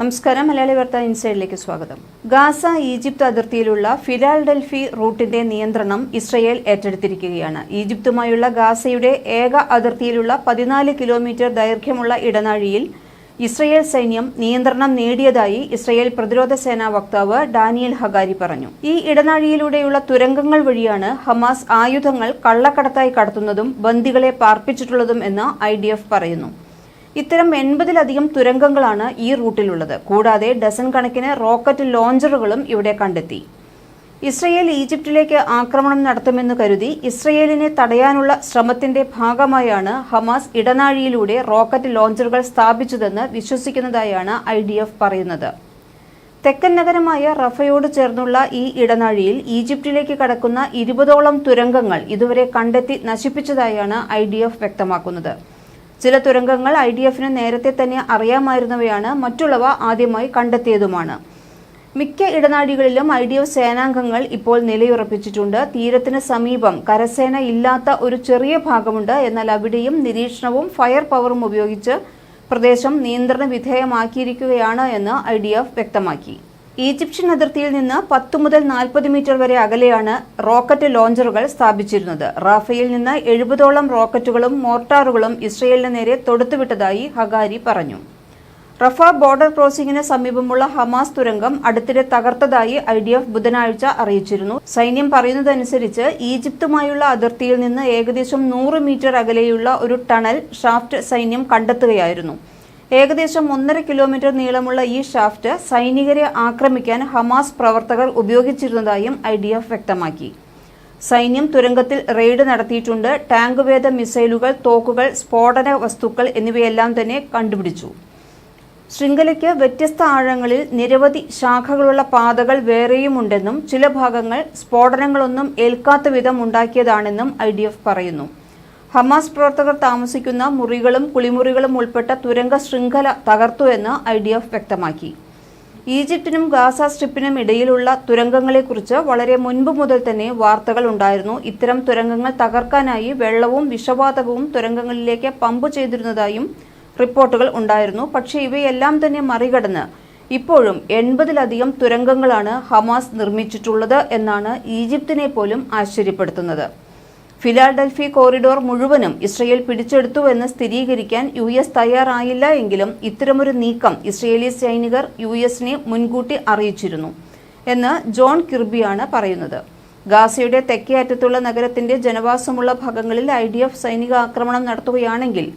നമസ്കാരം. മലയാളി വാർത്ത ഇൻസൈഡിലേക്ക് സ്വാഗതം. ഗാസ ഈജിപ്ത് അതിർത്തിയിലുള്ള ഫിലാൽഡൽഫി റൂട്ടിന്റെ നിയന്ത്രണം ഇസ്രയേൽ ഏറ്റെടുത്തിരിക്കുകയാണ്. ഈജിപ്തുമായുള്ള ഗാസയുടെ ഏക അതിർത്തിയിലുള്ള പതിനാല് കിലോമീറ്റർ ദൈർഘ്യമുള്ള ഇടനാഴിയിൽ ഇസ്രയേൽ സൈന്യം നിയന്ത്രണം നേടിയതായി ഇസ്രയേൽ പ്രതിരോധ സേനാ വക്താവ് ഡാനിയൽ ഹഗാരി പറഞ്ഞു. ഈ ഇടനാഴിയിലൂടെയുള്ള തുരങ്കങ്ങൾ വഴിയാണ് ഹമാസ് ആയുധങ്ങൾ കള്ളക്കടത്തായി കടത്തുന്നതും ബന്ദികളെ പാർപ്പിച്ചിട്ടുള്ളതും എന്ന് ഐ പറയുന്നു. ഇത്തരം എൺപതിലധികം തുരങ്കങ്ങളാണ് ഈ റൂട്ടിലുള്ളത്. കൂടാതെ ഡസൻ കണക്കിന് റോക്കറ്റ് ലോഞ്ചറുകളും ഇവിടെ കണ്ടെത്തി. ഇസ്രയേൽ ഈജിപ്തിലേക്ക് ആക്രമണം നടത്തുമെന്ന് കരുതി ഇസ്രയേലിനെ തടയാനുള്ള ശ്രമത്തിന്റെ ഭാഗമായാണ് ഹമാസ് ഇടനാഴിയിലൂടെ റോക്കറ്റ് ലോഞ്ചറുകൾ സ്ഥാപിച്ചതെന്ന് വിശ്വസിക്കുന്നതായാണ് ഐ പറയുന്നത്. തെക്കൻ നഗരമായ റഫയോട് ചേർന്നുള്ള ഈ ഇടനാഴിയിൽ ഈജിപ്തിലേക്ക് കടക്കുന്ന ഇരുപതോളം തുരങ്കങ്ങൾ ഇതുവരെ കണ്ടെത്തി നശിപ്പിച്ചതായാണ് ഐ വ്യക്തമാക്കുന്നത്. ചില തുരങ്കങ്ങൾ ഐ ഡി എഫിന് നേരത്തെ തന്നെ അറിയാമായിരുന്നവയാണ് മറ്റുള്ളവ ആദ്യമായി കണ്ടെത്തിയതുമാണ്. മിക്ക ഇടനാഴികളിലും ഐ ഡി എഫ് സേനാംഗങ്ങൾ ഇപ്പോൾ നിലയുറപ്പിച്ചിട്ടുണ്ട്. തീരത്തിന് സമീപം കരസേന ഇല്ലാത്ത ഒരു ചെറിയ ഭാഗമുണ്ട്. എന്നാൽ അവിടെയും നിരീക്ഷണവും ഫയർ പവറും ഉപയോഗിച്ച് പ്രദേശം നിയന്ത്രണ വിധേയമാക്കിയിരിക്കുകയാണ് എന്ന് ഐ വ്യക്തമാക്കി. ഈജിപ്ഷ്യൻ അതിർത്തിയിൽ നിന്ന് പത്ത് മുതൽ നാൽപ്പത് മീറ്റർ വരെ അകലെയാണ് റോക്കറ്റ് ലോഞ്ചറുകൾ സ്ഥാപിച്ചിരുന്നത്. റാഫയിൽ നിന്ന് എഴുപതോളം റോക്കറ്റുകളും മോർട്ടാറുകളും ഇസ്രയേലിന് നേരെ തൊടുത്തുവിട്ടതായി ഹഗാരി പറഞ്ഞു. റഫ ബോർഡർ ക്രോസിംഗിന് സമീപമുള്ള ഹമാസ് തുരങ്കം അടുത്തിടെ തകർത്തതായി ഐ ഡി എഫ് ബുധനാഴ്ച അറിയിച്ചിരുന്നു. സൈന്യം പറയുന്നതനുസരിച്ച് ഈജിപ്തുമായുള്ള അതിർത്തിയിൽ നിന്ന് ഏകദേശം നൂറ് മീറ്റർ അകലെയുള്ള ഒരു ടണൽ ഷാഫ്റ്റ് സൈന്യം കണ്ടെത്തുകയായിരുന്നു. ഏകദേശം ഒന്നര കിലോമീറ്റർ നീളമുള്ള ഈ ഷാഫ്റ്റ് സൈനികരെ ആക്രമിക്കാൻ ഹമാസ് പ്രവർത്തകർ ഉപയോഗിച്ചിരുന്നതായും ഐ ഡി എഫ് വ്യക്തമാക്കി. സൈന്യം തുരങ്കത്തിൽ റെയ്ഡ് നടത്തിയിട്ടുണ്ട്. ടാങ്ക് വേദ മിസൈലുകൾ തോക്കുകൾ സ്ഫോടന വസ്തുക്കൾ എന്നിവയെല്ലാം തന്നെ കണ്ടുപിടിച്ചു. ശൃംഖലയ്ക്ക് വ്യത്യസ്ത ആഴങ്ങളിൽ നിരവധി ശാഖകളുള്ള പാതകൾ വേറെയുമുണ്ടെന്നും ചില ഭാഗങ്ങൾ സ്ഫോടനങ്ങളൊന്നും ഏൽക്കാത്ത വിധം ഉണ്ടാക്കിയതാണെന്നും ഐ പറയുന്നു. ഹമാസ് പ്രവർത്തകർ താമസിക്കുന്ന മുറികളും കുളിമുറികളും ഉൾപ്പെട്ട തുരങ്ക ശൃംഖല തകർത്തുവെന്ന് ഐ ഡി എഫ് വ്യക്തമാക്കി. ഈജിപ്തിനും ഗാസ സ്ട്രിപ്പിനും ഇടയിലുള്ള തുരങ്കങ്ങളെക്കുറിച്ച് വളരെ മുൻപ് മുതൽ തന്നെ വാർത്തകൾ ഉണ്ടായിരുന്നു. ഇത്തരം തുരങ്കങ്ങൾ തകർക്കാനായി വെള്ളവും വിഷവാതകവും തുരങ്കങ്ങളിലേക്ക് പമ്പ് ചെയ്തിരുന്നതായും റിപ്പോർട്ടുകൾ ഉണ്ടായിരുന്നു. പക്ഷേ ഇവയെല്ലാം തന്നെ മറികടന്ന് ഇപ്പോഴും എൺപതിലധികം തുരങ്കങ്ങളാണ് ഹമാസ് നിർമ്മിച്ചിട്ടുള്ളത് എന്നാണ് ഈജിപ്തിനെ പോലും ആശ്ചര്യപ്പെടുത്തുന്നത്. ഫിലാഡൽഫി കോറിഡോർ മുഴുവനും ഇസ്രയേൽ പിടിച്ചെടുത്തുവെന്ന് സ്ഥിരീകരിക്കാൻ യു എസ് തയ്യാറായില്ല എങ്കിലും ഇത്തരമൊരു നീക്കം ഇസ്രയേലി സൈനികർ യു എസിനെ മുൻകൂട്ടി അറിയിച്ചിരുന്നു എന്ന് ജോൺ കിർബിയാണ് പറയുന്നത്. ഗാസയുടെ തെക്കേ അറ്റത്തുള്ള നഗരത്തിന്റെ ജനവാസമുള്ള ഭാഗങ്ങളിൽ ഐ ഡി എഫ് സൈനിക ആക്രമണം നടത്തുകയാണെങ്കിൽ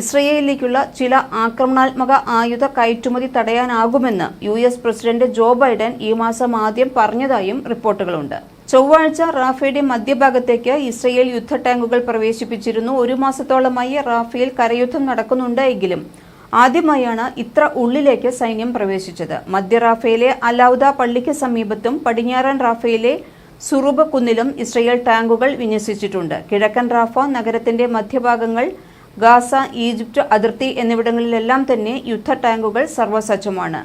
ഇസ്രയേലിലേക്കുള്ള ചില ആക്രമണാത്മക ആയുധ കയറ്റുമതി തടയാനാകുമെന്ന് U S president Joe Biden ഈ മാസം ആദ്യം പറഞ്ഞതായും റിപ്പോർട്ടുകളുണ്ട്. ചൊവ്വാഴ്ച റാഫയുടെ മധ്യഭാഗത്തേക്ക് ഇസ്രയേൽ യുദ്ധ ടാങ്കുകൾ പ്രവേശിപ്പിച്ചിരുന്നു. ഒരു മാസത്തോളമായി റാഫയിൽ കരയുദ്ധം നടക്കുന്നുണ്ടെങ്കിലും ആദ്യമായാണ് ഇത്ര ഉള്ളിലേക്ക് സൈന്യം പ്രവേശിച്ചത്. മധ്യ റാഫയിലെ അലൌദ പള്ളിക്ക് സമീപത്തും പടിഞ്ഞാറൻ റാഫയിലെ സുറൂബ കുന്നിലും ഇസ്രയേൽ ടാങ്കുകൾ വിന്യസിച്ചിട്ടുണ്ട്. കിഴക്കൻ റാഫ നഗരത്തിന്റെ മധ്യഭാഗങ്ങൾ ഗാസ ഈജിപ്റ്റ് അതിർത്തി എന്നിവിടങ്ങളിലെല്ലാം തന്നെ യുദ്ധ ടാങ്കുകൾ സർവസജ്ജമാണ്.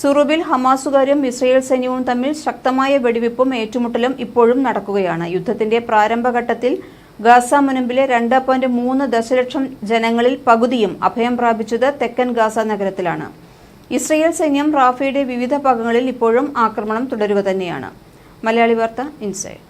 സുറുബിൽ ഹമാസുകാരും ഇസ്രയേൽ സൈന്യവും തമ്മിൽ ശക്തമായ വെടിവെപ്പും ഏറ്റുമുട്ടലും ഇപ്പോഴും നടക്കുകയാണ്. യുദ്ധത്തിന്റെ പ്രാരംഭഘട്ടത്തിൽ ഗാസ മുനമ്പിലെ രണ്ട് പോയിന്റ് മൂന്ന് ദശലക്ഷം ജനങ്ങളിൽ പകുതിയും അഭയം പ്രാപിച്ചത് തെക്കൻ ഗാസ നഗരത്തിലാണ്. ഇസ്രയേൽ സൈന്യം റാഫയുടെ വിവിധ ഭാഗങ്ങളിൽ ഇപ്പോഴും ആക്രമണം തുടരുക തന്നെയാണ്. മലയാളി വാർത്ത ഇൻസൈഡ്